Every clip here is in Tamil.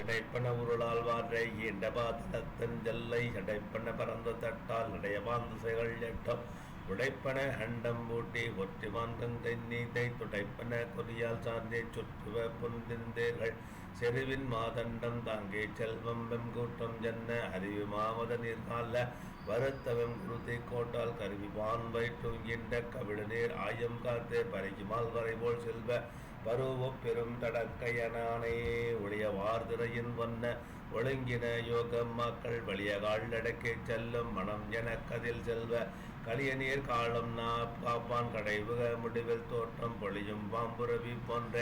இடைப்பன உருளால் வாற்றை ஈண்ட ஜல்லை இடைப்பன பறந்த தட்டால் இடைய பாந்து செயல் எட்டம். உடைப்பன ஹண்டம் பூட்டி ஒற்றி மாந்தம் தென்னீத்தை துடைப்பன கொரியால் சார்ந்தே சுற்றுவ புந்திந்தேர்கள் செருவின் மாதண்டம் தாங்கே செல்வம் வெம்கூட்டம் ஜன்ன அறிவு மாமத நீர்கால. வருத்தவம் குருதி கோட்டால் கருவி வான் வயிற்றுங்கின்ற கவிழ நீர் ஆயம் காத்தே பறைக்குமால் வரைபோல் செல்வ. பருவப் பெரும் தடக்கையனானே. உடைய வார்திரையின் வண்ண ஒழுங்கின யோகம் மக்கள் வழியகால் நடக்கே செல்லும் மனம் எனக்கதில் செல்வ. கலிய நீர் காலம் நா காப்பான் கடைவுக முடிவில் தோற்றம் பொழியும் பாம்புரவி போன்ற.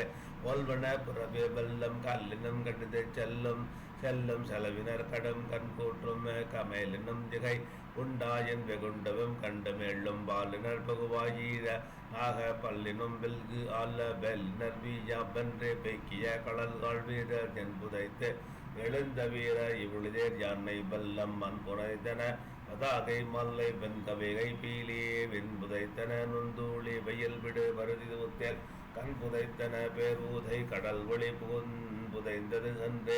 ஒல்வன புறவி வெல்லம் கல்லினம் கண்டுதை செல்லும் செல்லும் செலவினர் கடும் கண் கூற்றும் கமேலினும் திகை உண்டாயன் வெகுண்டவும் கண்டு மேளும் பாலினர் பகுவாயீர. ஆக பல்லினும் வெல்கு அல்ல வெல்லினர் வீயா வென்றே பெக்கிய கடல்கால் வீரர் தென் புதைத்து எழுந்த வீர இவ்விழுதேர் யானை பல்லம் மண் புனைத்தன பதாகை மல்லை வெண்கவிகை பீலியே வெண் புதைத்தன. நுந்தூளி வெயில் விடு வருதி உத்தேல் கண் புதைத்தன. பேரூதை கடல் ஒளி புகுந் புதைந்தது என்று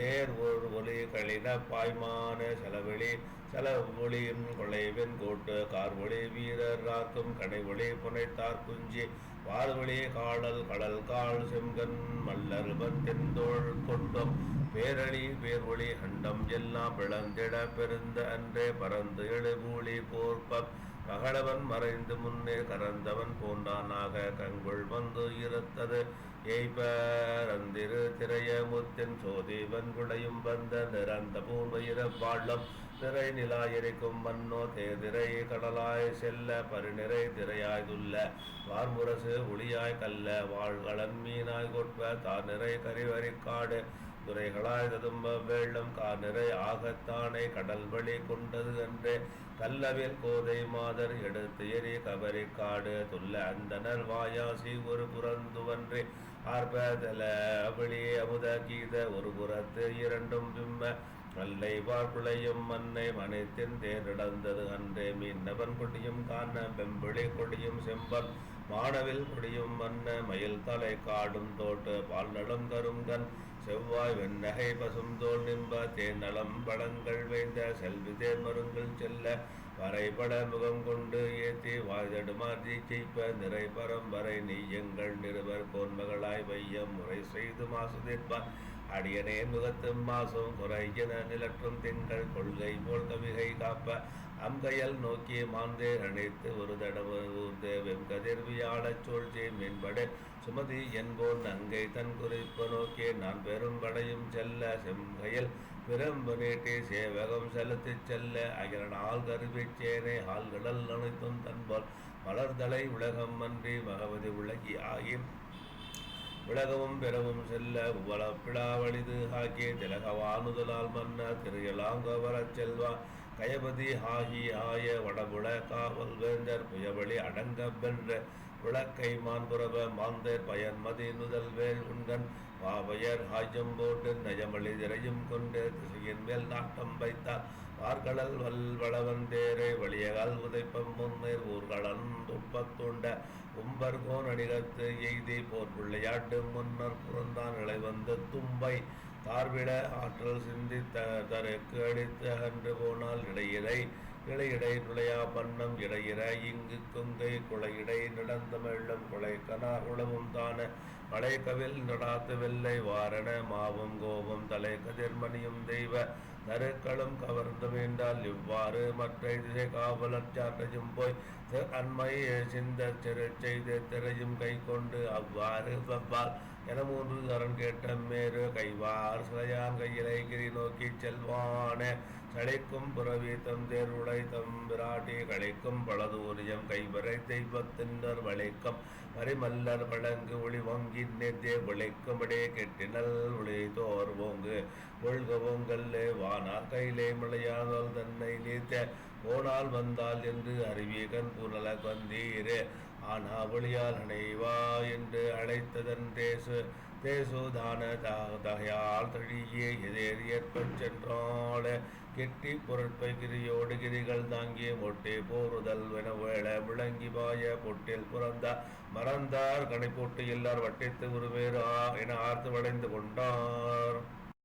தேர் ஒரு ஒளி கழித பாய்மான செலவெளி செலவொளியின் கொலைவின் கோட்டு கார்வொளி வீரர் ராக்கும் கடை ஒளி புனைத்தார் குஞ்சி வாழ்வொளி காடல் கடல் கால் செங்கன் மல்லர் தென்தோள் கொண்டும் பேரழி பேர்வொளி கண்டம் எல்லாம் பிளந்திட பெருந்த அன்றே பறந்து எழுபூலி போர்ப்பம் பகடவன் மறைந்து முன்னே கறந்தவன் போன்றானாக கங்குள் வந்து இருத்தது எய்பரந்திரு திரைய சோதேவன் குடையும் வந்த நிறந்த பூர்வயிர வாழம் திரை நிலாயரிக்கும் மன்னோ தேதிரை கடலாய் செல்ல பருநிறை திரையாய்துள்ள வார்முரசு ஒளியாய் கல்ல வாழ்களன் மீனாய் கொட்ப தார் நிறை கரிவரிக்காடு துறைகளாய் ததும்ப வெள்ளம் கார்நிறை ஆகத்தானே கடல் வழி கொண்டது என்றே கல்லவில் கோதை மாதர் எடுத்து எரி கபரி காடு துல்ல அந்தனர் வாயாசி ஒரு புறந்துவன்றே ஆர்பதல அபிளி அமுத கீத ஒரு புறத்து இரண்டும் பிம்ம நல்லை பார்ப்புளையும் மண்ணை மனைத்தின் தேரிடந்தது அன்றே மீனவன் கொடியும் காண வெம்பிளி கொடியும் செம்பன் மாடவில் கொடியும் மன்ன மயில் தலை காடும் தோட்டு பால் நலம் கருங்கன் செவ்வாய் வெண்ணகை பசும் தோல் நிம்ப தேநலம் பழங்கள் வைந்த செல்வி தேர்மருங்கள் செல்ல வரைபட முகம் கொண்டு ஏத்தி வாய்தடுமாற்றி செய்ப்ப நிறை பரம்பரை நெய்யங்கள் நிறுவர் கோன்மகளாய் வையம் முறை செய்து மாசுதிர்ப்பார் அடியனே முகத்தும் மாசும் குறையன நிலற்றும் திங்கள் கொள்கை போல் கவிகை காப்ப. அம்கையல் நோக்கி மாந்தே அணைத்து ஒரு தடவு ஊர்ந்தே வெம்கதிர்வியாழச் சூழ்ச்சி மீன்படு சுமதி என்போன் நங்கை தன் குறிப்பு நோக்கி நான் பெரும் படையும் செல்ல செம்கையில். பிரம்பு நீட்டி சேவகம் செலுத்திச் செல்ல அகிரனால் கருவிச் சேனை ஆள்கடல் அனைத்தும் தன்போல் மலர்தலை உலகம் அன்றி மகவதி உலகி ஆகி விலகவும் பெறவும் செல்ல உவளப்பிடாவழிது ஆக்கிய திலகவானுதலால் மன்ன திரையலாங்க வரச் செல்வா. கயபதி ஹாஹி ஆய வடபுட காவல் வேந்தர் புயவழி அடங்க விளக்கை மான்புறவ மாந்தர் பயன்மதி நுதல் வேல் உண்கன் பாவையர் ஹாஜம் போட்டு நயமளி திரையும் கொண்டு திசையின் மேல் நாட்டம் வைத்தார். வார்களல் வல் வளவன் தேரை வழியகால் உதைப்பம் முன்னேர் ஊர்களன் துப்பத்துண்ட கும்பர் கோன் எய்தி போர் பிள்ளையாட்டு முன்னர் புறந்தான் இளைவந்த தும்பை. தார்விட ஆற்றல் சிந்தித்த தருக்கு அடித்து அன்று போனால் இடையிலை இடையிடை நுழையா பன்னம் இடையிற இங்கு கொங்கை குளையிடை நடந்தமிழும் குளை கனா உளவும் தான மலை கவில் நடாத்து வெள்ளை வாரண மாவும் கோபம் தலை கதிர்மணியும் தெய்வ தருக்களும் கவர்ந்து வேண்டால் இவ்வாறு மற்ற திசை காவலர் சாற்றையும் போய் அண்மையை சிந்த சிறு செய்து திரையும் கை கொண்டு அவ்வாறு வவ்வால் என மூன்று கேட்ட மேரு கைவார் சிலையான் கையிலை கிரி நோக்கி செல்வான. சளைக்கும் புறவி தம் தேர்வுடை தம் பிராட்டி களைக்கும் பழதூரியம் கைவரை தெய்வத்தின்னர் வளைக்கம். மறிமல்லர் பழங்கு ஒளி வங்கி நெத்தே விளைக்கும்படே கெட்டினல் ஒளி தோர் ஓங்கு. ஒழ்க ஓங்கல்லே வானா கையிலே மலையானால் தன்னை நீத்த. போனால் வந்தால் என்று அறிவீகன் புனல வந்தீரே ஆனா ஒளியால் அணைவா என்று அழைத்ததன் தேசு தேசுதான தகையால் தழியே எதிர் ஏற்பச் சென்றாள? கெட்டி பொருட்பை கிரியோடு கிரிகள் தாங்கிய மொட்டை போருதல் என வேள விளங்கி பாய பொட்டில் புறந்த மறந்தார் கனை போட்டு எல்லார் வட்டித்து உருவேறு என ஆர்த்து வளைந்து கொண்டார்.